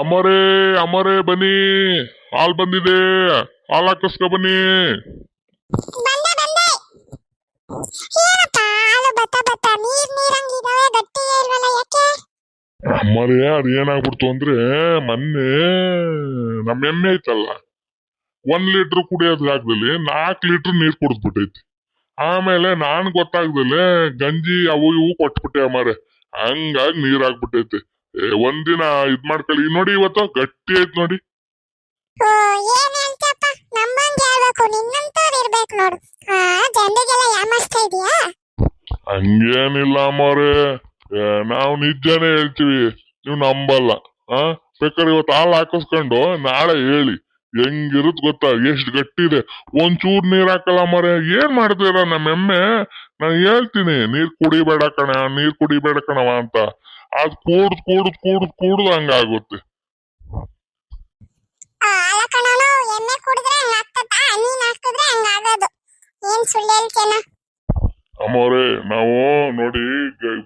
ಅಮರೇ ಅಮರೇ ಬನ್ನಿ. ಹಾಲ್ ಬಂದಿದೆ. ಹಾಲ್ ಹಾಕಿಸ್ಕೊ ಬನ್ನಿ. ಅಮ್ಮರೇ ಅದು ಏನಾಗ್ಬಿಡ್ತು ಅಂದ್ರೆ ಮೊನ್ನೆ ನಮ್ಮ ಎಮ್ಮೆ ಐತಲ್ಲ ಒಂದ್ ಲೀಟರ್ ಕುಡಿಯೋದಾಗ್ದಲ್ಲಿ ನಾಲ್ಕು ಲೀಟರ್ ನೀರ್ ಕುಡಿದ್ಬಿಟ್ಟೈತಿ. ಆಮೇಲೆ ನಾನ್ ಗೊತ್ತಾಗ್ದಲೆ ಗಂಜಿ ಅವು ಇವು ಕೊಟ್ಬಿಟ್ಟೆ ಅಮ್ಮಾರೆ ಹಂಗಾಗಿ ನೀರ್ ಆಗ್ಬಿಟ್ಟೈತಿ. ಒಂದಿನ ಇದ್ ಮಾಡ್ಕೊಳ್ಳಿ. ನೋಡಿ ಇವತ್ತು ಗಟ್ಟಿ ಆಯ್ತು ನೋಡಿ. ಏನ್ ಹೇಳ್ತಪ್ಪ ನಮ್ಮಂಗ್ ಹೇಳ್ಬೇಕು ನಿನ್ನಂತವ್ರು ಇರ್ಬೇಕು ನೋಡು. ಆ ಜನರಿಗೆಲ್ಲ ಯಾಮಸ್ತಾ ಇದೀಯಾ? ಹಂಗೇನಿಲ್ಲ ಅಮ್ಮವ್ರೆ. ನಾವು ನಿಜಾನೇ ಹೇಳ್ತೀವಿ ನೀವು ನಂಬಲ್ಲ. ಆ ಬೇಕಾದ್ರೆ ಇವತ್ತು ಹಾಲು ಹಾಕಿಸ್ಕೊಂಡು ನಾಳೆ ಹೇಳಿ. ಹೆಂಗಿರುತ್ ಗೊತ್ತಾ? ಎಷ್ಟು ಗಟ್ಟಿ ಇದೆ ಒಂಚೂರು ನೀರ್ ಹಾಕಲ್ಲ ಮರೆ ಏನ್ ಮಾಡ್ತೀರ ನಮ್ಮ ಎಮ್ಮೆ? ನಾನು ಹೇಳ್ತೀನಿ ನೀರ್ ಕುಡಿಬೇಡ ಕಣ ನೀರ್ ಕುಡಿಬೇಡ ಕಣವ ಅಂತ. ಅದ್ ಕೂಡ್ದ್ ಕೂಡ್ದ್ ಕೂಡ್ದ್ ಕೂಡ್ದ್ ಹಂಗಾಗುತ್ತೆ. ಅಮ್ಮವ್ರೆ ನಾವು ನೋಡಿ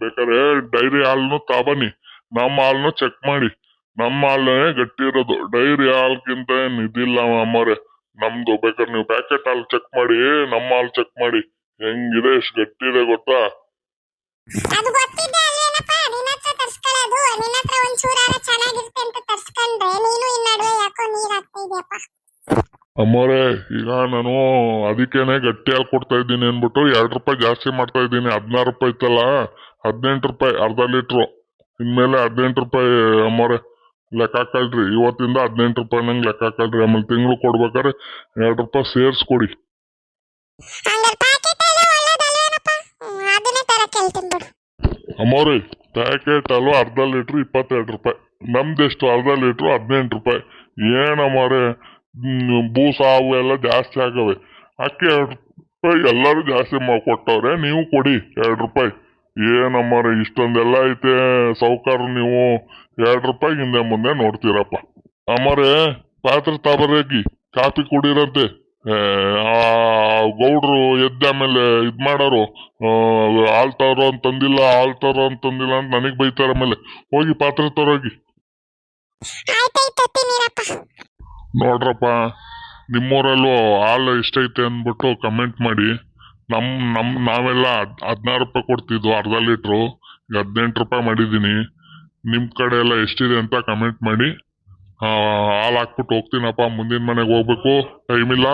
ಬೇಕಾದ್ರೆ ಡೈರಿ ಹಾಲ್ನು ತಬನ್ನಿ. ನಮ್ಮ ಹಾಲ್ನು ಚೆಕ್ ಮಾಡಿ. ನಮ್ಮ ಹಾಲೇ ಗಟ್ಟಿ ಇರೋದು ಡೈರಿ ಹಾಲ್ಗಿಂತ ಏನ್ ಇದಿಲ್ಲ ಮಾಮರೆ ನಮ್ದು ಬೇಕಾದ್ರೆ ನೀವು ಪ್ಯಾಕೆಟ್ ಹಾಲು ಚೆಕ್ ಮಾಡಿ ನಮ್ಮ ಹಾಲು ಚೆಕ್ ಮಾಡಿ. ಹೆಂಗಿದೆ ಎಷ್ಟು ಗಟ್ಟಿ ಇದೆ ಗೊತ್ತಾ? ಅದು ಗೊತ್ತಿದ್ದೆ ಅಲ್ವೇನಪ್ಪ ನಿನ್ನ ಹತ್ರ ತರ್ಸ್ಕೊಳ್ಳೋದು. ನಿನ್ನ ಹತ್ರ ಒಂದ್ ಚೂರಾರ ಚೆನ್ನಾಗಿರುತ್ತೆ ಅಂತ ತರ್ಸ್ಕೊಂಡ್ರೆ ನೀನು ಈ ನಡುವೆ ಯಾಕೋ ನೀರ್ ಹಾಕ್ತಾ ಇದೆಯಪ್ಪ? ಅಮ್ಮವ್ರೆ ಈಗ ನಾನು ಅದಕ್ಕೇನೆ ಗಟ್ಟಿ ಹಾಲು ಕೊಡ್ತಾ ಇದ್ದೀನಿ ಅನ್ಬಿಟ್ಟು ಎರಡು ರೂಪಾಯಿ ಜಾಸ್ತಿ ಮಾಡ್ತಾ ಇದ್ದೀನಿ. ಹದಿನಾರು ರೂಪಾಯಿ ಇತ್ತಲ್ಲ ಹದಿನೆಂಟು ರೂಪಾಯಿ ಅರ್ಧ ಲೀಟ್ರು. ಇನ್ಮೇಲೆ ಹದಿನೆಂಟು ರೂಪಾಯಿ ಅಮ್ಮವ್ರೆ. ಲೆಕ್ಕ ಹಾಕಲ್ರಿ ಇವತ್ತಿಂದ ಹದಿನೆಂಟು ರೂಪಾಯಿ ನಂಗೆ ಲೆಕ್ಕ ಹಾಕಲ್ರಿ ಆಮೇಲೆ ತಿಂಗಳು ಕೊಡ್ಬೇಕಾದ್ರೆ ಎರಡು ರೂಪಾಯಿ ಸೇರಿಸ್ಕೊಡಿ. ಅಮ್ಮವ್ರಿ ಪ್ಯಾಕೆಟ್ ಹಾಲು ಅರ್ಧ ಲೀಟ್ರ್ ಇಪ್ಪತ್ತೆರಡು ರೂಪಾಯಿ. ನಮ್ದೆಷ್ಟು ಅರ್ಧ ಲೀಟ್ರು ಹದಿನೆಂಟು ರೂಪಾಯಿ. ಏನಮ್ಮವ್ರೆ ಬೂಸ ಅವು ಎಲ್ಲ ಜಾಸ್ತಿ ಆಗವೆ. ಅಕ್ಕಿ ಎರಡು ರೂಪಾಯಿ ಎಲ್ಲರೂ ಜಾಸ್ತಿ ಕೊಟ್ಟವ್ರೆ. ನೀವು ಕೊಡಿ ಎರಡು ರೂಪಾಯಿ. ಏನಮ್ಮವ್ರೆ ಇಷ್ಟೊಂದೆಲ್ಲ ಐತೆ. ಸೌಕಾರ ನೀವು ಎರಡು ರೂಪಾಯಿ ಹಿಂದೆ ಮುಂದೆ ನೋಡ್ತೀರಪ್ಪ. ಅಮ್ಮರೇ ಪಾತ್ರೆ ತಬರಾಗಿ ಕಾಫಿ ಕುಡಿರಂತೆ. ಆ ಗೌಡ್ರು ಎದ್ದ ಮೇಲೆ ಇದ್ ಮಾಡೋರು ಹಾಲ್ ತರೋ ಅಂತಂದಿಲ್ಲ ಹಾಲ್ ತರೋ ಅಂತಂದಿಲ್ಲ ಅಂತ ನನಗ್ ಬೈತಾರ ಆಮೇಲೆ ಹೋಗಿ ಪಾತ್ರೆ ತರೋಗಿ ನೋಡ್ರಪ್ಪ ನಿಮ್ಮೂರಲ್ಲೂ ಹಾಲು ಎಷ್ಟೈತೆ ಅಂದ್ಬಿಟ್ಟು ಕಮೆಂಟ್ ಮಾಡಿ. ನಮ್ ನಮ್, ನಾವೆಲ್ಲ ಹದಿನಾರು ರೂಪಾಯಿ ಕೊಡ್ತಿದ್ವು, ಅರ್ಧ ಲೀಟ್ರು. ಈಗ ಹದಿನೆಂಟು ರೂಪಾಯಿ ಮಾಡಿದ್ದೀನಿ. ನಿಮ್ಮ ಕಡೆ ಎಲ್ಲ ಎಷ್ಟಿದೆ ಅಂತ ಕಮೆಂಟ್ ಮಾಡಿ. ಹಾಲು ಹಾಕ್ಬಿಟ್ಟು ಹೋಗ್ತೀನಪ್ಪ, ಮುಂದಿನ ಮನೆಗೆ ಹೋಗ್ಬೇಕು. ಟೈಮ್ ಇಲ್ಲ.